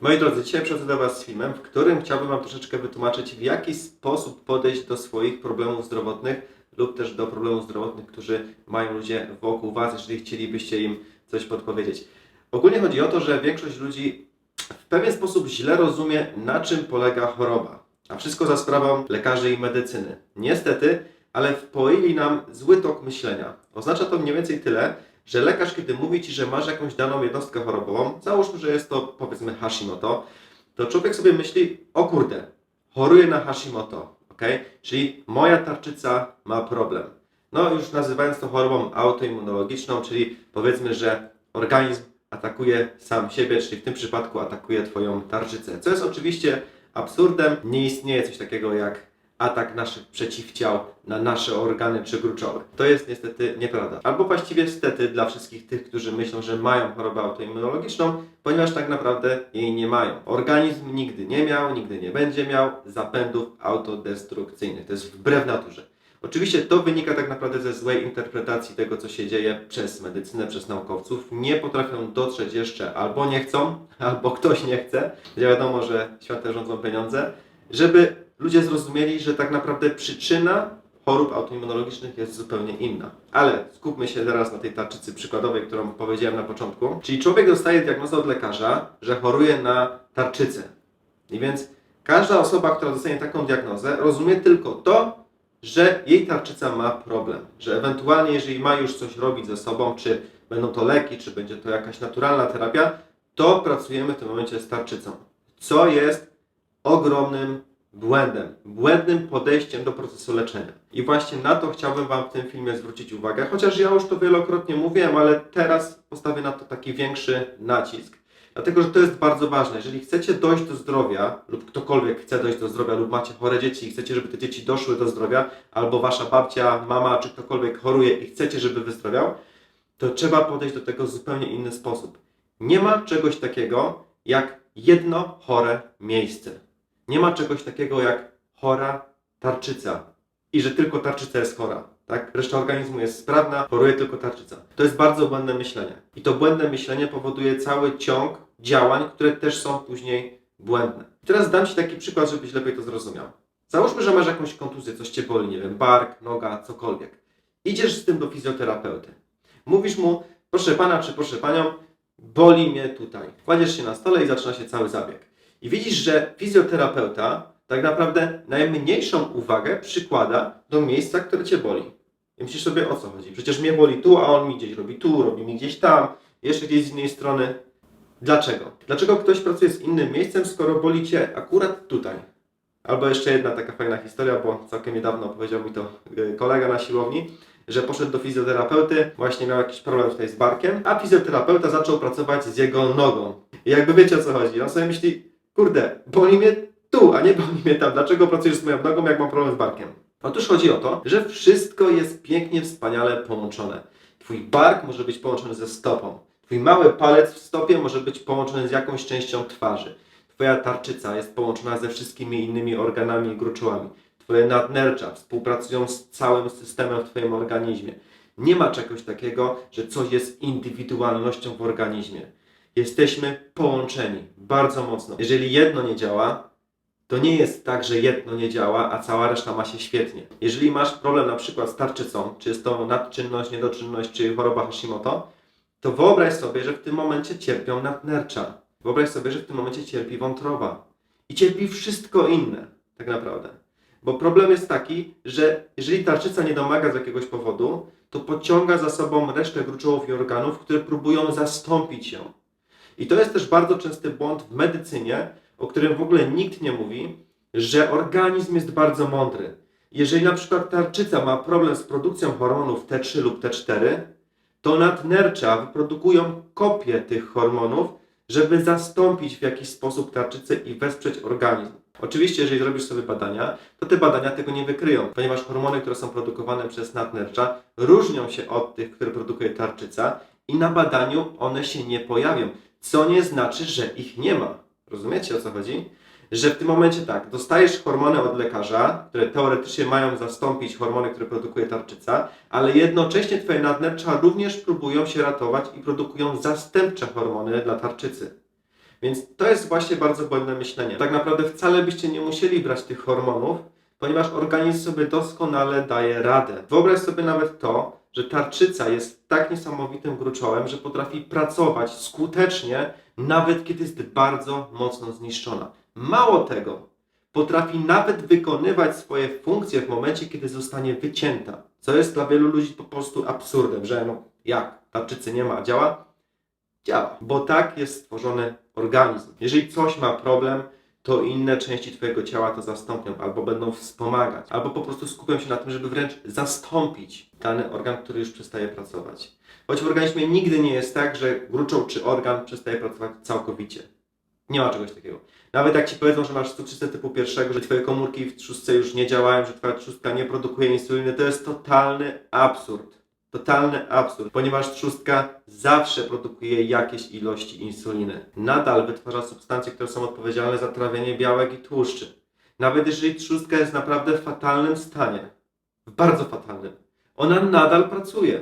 Moi drodzy, dzisiaj przychodzę do Was z filmem, w którym chciałbym Wam troszeczkę wytłumaczyć, w jaki sposób podejść do swoich problemów zdrowotnych lub też do problemów zdrowotnych, którzy mają ludzie wokół Was, jeżeli chcielibyście im coś podpowiedzieć. Ogólnie chodzi o to, że większość ludzi w pewien sposób źle rozumie, na czym polega choroba. A wszystko za sprawą lekarzy i medycyny. Niestety, ale wpoili nam zły tok myślenia. Oznacza to mniej więcej tyle, że lekarz, kiedy mówi Ci, że masz jakąś daną jednostkę chorobową, załóżmy, że jest to powiedzmy Hashimoto, to człowiek sobie myśli, o kurde, choruję na Hashimoto, ok? Czyli moja tarczyca ma problem. No już nazywając to chorobą autoimmunologiczną, czyli powiedzmy, że organizm atakuje sam siebie, czyli w tym przypadku atakuje Twoją tarczycę. Co jest oczywiście absurdem, nie istnieje coś takiego jak atak naszych przeciwciał na nasze organy czy gruczoły. To jest niestety nieprawda. Albo właściwie stety dla wszystkich tych, którzy myślą, że mają chorobę autoimmunologiczną, ponieważ tak naprawdę jej nie mają. Organizm nigdy nie miał, nigdy nie będzie miał zapędów autodestrukcyjnych. To jest wbrew naturze. Oczywiście to wynika tak naprawdę ze złej interpretacji tego, co się dzieje przez medycynę, przez naukowców. Nie potrafią dotrzeć jeszcze, albo nie chcą, albo ktoś nie chce. Nie wiadomo, że światem rządzą pieniądze, żeby ludzie zrozumieli, że tak naprawdę przyczyna chorób autoimmunologicznych jest zupełnie inna. Ale skupmy się teraz na tej tarczycy przykładowej, którą powiedziałem na początku. Czyli człowiek dostaje diagnozę od lekarza, że choruje na tarczycę. I więc każda osoba, która dostanie taką diagnozę, rozumie tylko to, że jej tarczyca ma problem. Że ewentualnie, jeżeli ma już coś robić ze sobą, czy będą to leki, czy będzie to jakaś naturalna terapia, to pracujemy w tym momencie z tarczycą. Co jest ogromnym błędem, błędnym podejściem do procesu leczenia. I właśnie na to chciałbym Wam w tym filmie zwrócić uwagę, chociaż ja już to wielokrotnie mówiłem, ale teraz postawię na to taki większy nacisk. Dlatego, że to jest bardzo ważne. Jeżeli chcecie dojść do zdrowia, lub ktokolwiek chce dojść do zdrowia, lub macie chore dzieci i chcecie, żeby te dzieci doszły do zdrowia, albo wasza babcia, mama, czy ktokolwiek choruje i chcecie, żeby wyzdrowiał, to trzeba podejść do tego w zupełnie inny sposób. Nie ma czegoś takiego jak jedno chore miejsce. Nie ma czegoś takiego jak chora tarczyca i że tylko tarczyca jest chora. Tak? Reszta organizmu jest sprawna, choruje tylko tarczyca. To jest bardzo błędne myślenie. I to błędne myślenie powoduje cały ciąg działań, które też są później błędne. Teraz dam Ci taki przykład, żebyś lepiej to zrozumiał. Załóżmy, że masz jakąś kontuzję, coś Cię boli, nie wiem, bark, noga, cokolwiek. Idziesz z tym do fizjoterapeuty. Mówisz mu, proszę Pana czy proszę Panią, boli mnie tutaj. Kładziesz się na stole i zaczyna się cały zabieg. I widzisz, że fizjoterapeuta tak naprawdę najmniejszą uwagę przykłada do miejsca, które cię boli. I myślisz sobie, o co chodzi? Przecież mnie boli tu, a on mi gdzieś robi tu, robi mi gdzieś tam, jeszcze gdzieś z innej strony. Dlaczego? Dlaczego ktoś pracuje z innym miejscem, skoro boli cię akurat tutaj? Albo jeszcze jedna taka fajna historia, bo całkiem niedawno powiedział mi to y, kolega na siłowni, że poszedł do fizjoterapeuty, właśnie miał jakiś problem tutaj z barkiem, a fizjoterapeuta zaczął pracować z jego nogą. I jakby wiecie o co chodzi, on sobie myśli, kurde, boli mnie tu, a nie boli mnie tam. Dlaczego pracujesz z moją nogą, jak mam problem z barkiem? Otóż chodzi o to, że wszystko jest pięknie, wspaniale połączone. Twój bark może być połączony ze stopą. Twój mały palec w stopie może być połączony z jakąś częścią twarzy. Twoja tarczyca jest połączona ze wszystkimi innymi organami i gruczołami. Twoje nadnercza współpracują z całym systemem w Twoim organizmie. Nie ma czegoś takiego, że coś jest indywidualnością w organizmie. Jesteśmy połączeni bardzo mocno. Jeżeli jedno nie działa, to nie jest tak, że jedno nie działa, a cała reszta ma się świetnie. Jeżeli masz problem na przykład z tarczycą, czy jest to nadczynność, niedoczynność, czy choroba Hashimoto, to wyobraź sobie, że w tym momencie cierpią nadnercza. Wyobraź sobie, że w tym momencie cierpi wątroba. I cierpi wszystko inne, tak naprawdę. Bo problem jest taki, że jeżeli tarczyca nie domaga z jakiegoś powodu, to pociąga za sobą resztę gruczołów i organów, które próbują zastąpić ją. I to jest też bardzo częsty błąd w medycynie, o którym w ogóle nikt nie mówi, że organizm jest bardzo mądry. Jeżeli na przykład tarczyca ma problem z produkcją hormonów T3 lub T4, to nadnercza wyprodukują kopię tych hormonów, żeby zastąpić w jakiś sposób tarczycę i wesprzeć organizm. Oczywiście, jeżeli zrobisz sobie badania, to te badania tego nie wykryją, ponieważ hormony, które są produkowane przez nadnercza, różnią się od tych, które produkuje tarczyca i na badaniu one się nie pojawią, co nie znaczy, że ich nie ma. Rozumiecie o co chodzi? Że w tym momencie tak, dostajesz hormony od lekarza, które teoretycznie mają zastąpić hormony, które produkuje tarczyca, ale jednocześnie twoje nadnercza również próbują się ratować i produkują zastępcze hormony dla tarczycy. Więc to jest właśnie bardzo błędne myślenie. Tak naprawdę wcale byście nie musieli brać tych hormonów, ponieważ organizm sobie doskonale daje radę. Wyobraź sobie nawet to, że tarczyca jest tak niesamowitym gruczołem, że potrafi pracować skutecznie, nawet kiedy jest bardzo mocno zniszczona. Mało tego, potrafi nawet wykonywać swoje funkcje w momencie, kiedy zostanie wycięta. Co jest dla wielu ludzi po prostu absurdem, że no jak, tarczycy nie ma, działa? Działa, bo tak jest stworzony organizm. Jeżeli coś ma problem, to inne części Twojego ciała to zastąpią, albo będą wspomagać, albo po prostu skupią się na tym, żeby wręcz zastąpić dany organ, który już przestaje pracować. Choć w organizmie nigdy nie jest tak, że gruczoł czy organ przestaje pracować całkowicie. Nie ma czegoś takiego. Nawet jak Ci powiedzą, że masz cukrzycę typu pierwszego, że Twoje komórki w trzustce już nie działają, że Twoja trzustka nie produkuje insuliny, to jest totalny absurd. Totalny absurd, ponieważ trzustka zawsze produkuje jakieś ilości insuliny. Nadal wytwarza substancje, które są odpowiedzialne za trawienie białek i tłuszczy. Nawet jeżeli trzustka jest naprawdę w fatalnym stanie, w bardzo fatalnym, ona nadal pracuje.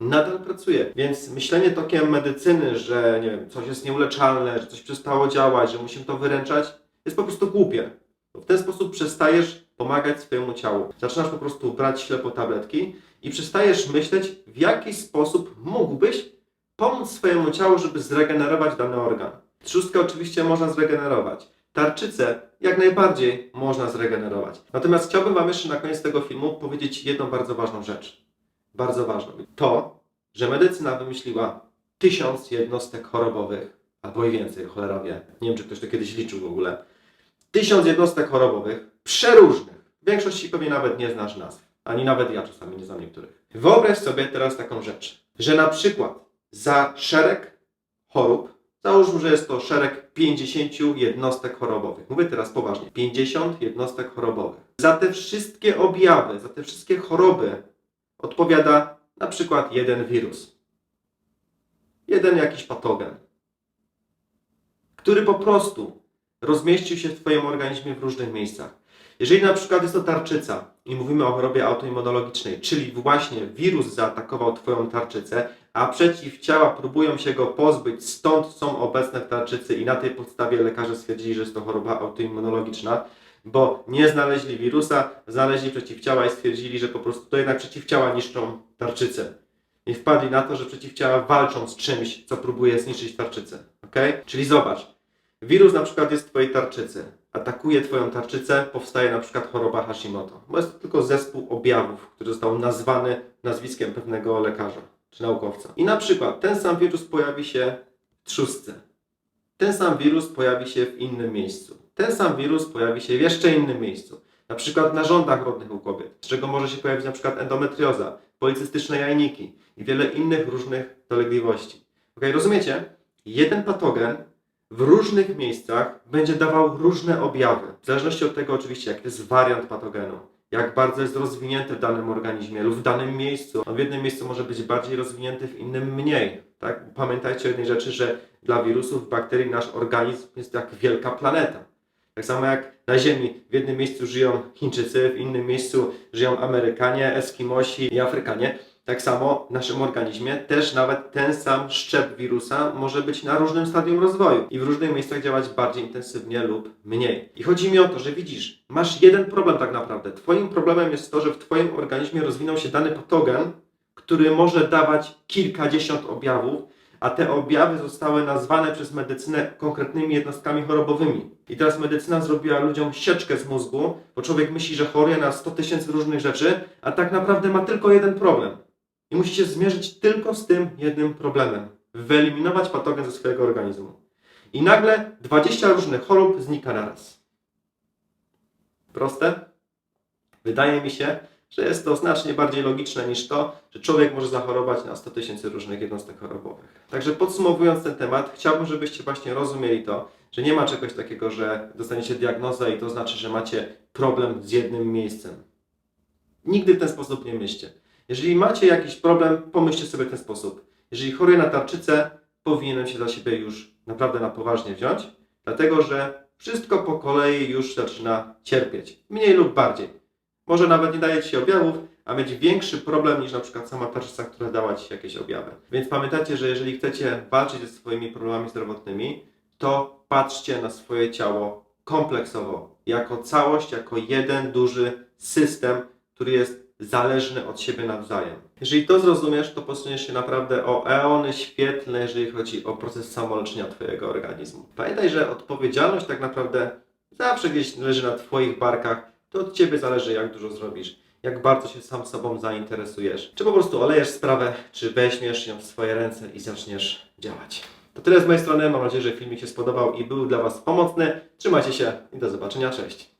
Nadal pracuje. Więc myślenie tokiem medycyny, że nie wiem, coś jest nieuleczalne, że coś przestało działać, że musimy to wyręczać, jest po prostu głupie. Bo w ten sposób przestajesz pomagać swojemu ciału. Zaczynasz po prostu brać ślepo tabletki i przestajesz myśleć, w jaki sposób mógłbyś pomóc swojemu ciału, żeby zregenerować dany organ. Trzustkę oczywiście można zregenerować. Tarczycę jak najbardziej można zregenerować. Natomiast chciałbym Wam jeszcze na koniec tego filmu powiedzieć jedną bardzo ważną rzecz. Bardzo ważną. To, że medycyna wymyśliła tysiąc jednostek chorobowych, albo i więcej, cholera wie. Nie wiem, czy ktoś to kiedyś liczył w ogóle. Tysiąc jednostek chorobowych, przeróżnych. W większości pewnie nawet nie znasz nazw. Ani nawet ja czasami nie znam niektórych. Wyobraź sobie teraz taką rzecz, że na przykład za szereg chorób, załóżmy, że jest to szereg 50 jednostek chorobowych. Mówię teraz poważnie. 50 jednostek chorobowych. Za te wszystkie objawy, za te wszystkie choroby odpowiada na przykład jeden wirus. Jeden jakiś patogen, który po prostu rozmieścił się w Twoim organizmie w różnych miejscach. Jeżeli na przykład jest to tarczyca i mówimy o chorobie autoimmunologicznej, czyli właśnie wirus zaatakował Twoją tarczycę, a przeciwciała próbują się go pozbyć, stąd są obecne w tarczycy i na tej podstawie lekarze stwierdzili, że jest to choroba autoimmunologiczna, bo nie znaleźli wirusa, znaleźli przeciwciała i stwierdzili, że po prostu to jednak przeciwciała niszczą tarczycę. I wpadli na to, że przeciwciała walczą z czymś, co próbuje zniszczyć tarczycę. ok? Czyli zobacz, wirus na przykład jest w Twojej tarczycy, atakuje Twoją tarczycę, powstaje na przykład choroba Hashimoto. Bo jest to tylko zespół objawów, który został nazwany nazwiskiem pewnego lekarza czy naukowca. I na przykład ten sam wirus pojawi się w trzustce. Ten sam wirus pojawi się w innym miejscu. Ten sam wirus pojawi się w jeszcze innym miejscu. Na przykład na rządach rodnych u kobiet, z czego może się pojawić na przykład endometrioza, policystyczne jajniki i wiele innych różnych dolegliwości. Ok, rozumiecie? Jeden patogen w różnych miejscach będzie dawał różne objawy. W zależności od tego oczywiście, jaki jest wariant patogenu, jak bardzo jest rozwinięty w danym organizmie lub w danym miejscu. On w jednym miejscu może być bardziej rozwinięty, w innym mniej. Tak? Pamiętajcie o jednej rzeczy, że dla wirusów, bakterii nasz organizm jest jak wielka planeta. Tak samo jak na Ziemi w jednym miejscu żyją Chińczycy, w innym miejscu żyją Amerykanie, Eskimosi i Afrykanie. Tak samo w naszym organizmie też nawet ten sam szczep wirusa może być na różnym stadium rozwoju i w różnych miejscach działać bardziej intensywnie lub mniej. I chodzi mi o to, że widzisz, masz jeden problem tak naprawdę. Twoim problemem jest to, że w Twoim organizmie rozwinął się dany patogen, który może dawać kilkadziesiąt objawów, a te objawy zostały nazwane przez medycynę konkretnymi jednostkami chorobowymi. I teraz medycyna zrobiła ludziom sieczkę z mózgu, bo człowiek myśli, że choruje na 100 tysięcy różnych rzeczy, a tak naprawdę ma tylko jeden problem. I musi się zmierzyć tylko z tym jednym problemem. Wyeliminować patogen ze swojego organizmu. I nagle 20 różnych chorób znika naraz. Proste? Wydaje mi się, że jest to znacznie bardziej logiczne niż to, że człowiek może zachorować na 100 tysięcy różnych jednostek chorobowych. Także podsumowując ten temat, chciałbym, żebyście właśnie rozumieli to, że nie ma czegoś takiego, że dostaniecie diagnozę i to znaczy, że macie problem z jednym miejscem. Nigdy w ten sposób nie myślcie. Jeżeli macie jakiś problem, pomyślcie sobie w ten sposób. Jeżeli choruję na tarczycę, powinienem się za siebie już naprawdę na poważnie wziąć, dlatego że wszystko po kolei już zaczyna cierpieć. Mniej lub bardziej. Może nawet nie daje Ci się objawów, a mieć większy problem niż na przykład sama tarczyca, która dała Ci jakieś objawy. Więc pamiętajcie, że jeżeli chcecie walczyć ze swoimi problemami zdrowotnymi, to patrzcie na swoje ciało kompleksowo, jako całość, jako jeden duży system, który jest zależny od siebie nawzajem. Jeżeli to zrozumiesz, to posuniesz się naprawdę o eony świetlne, jeżeli chodzi o proces samoleczenia Twojego organizmu. Pamiętaj, że odpowiedzialność tak naprawdę zawsze gdzieś leży na Twoich barkach. To od Ciebie zależy, jak dużo zrobisz, jak bardzo się sam sobą zainteresujesz. Czy po prostu olejesz sprawę, czy weźmiesz ją w swoje ręce i zaczniesz działać. To tyle z mojej strony. Mam nadzieję, że filmik się spodobał i był dla Was pomocny. Trzymajcie się i do zobaczenia. Cześć.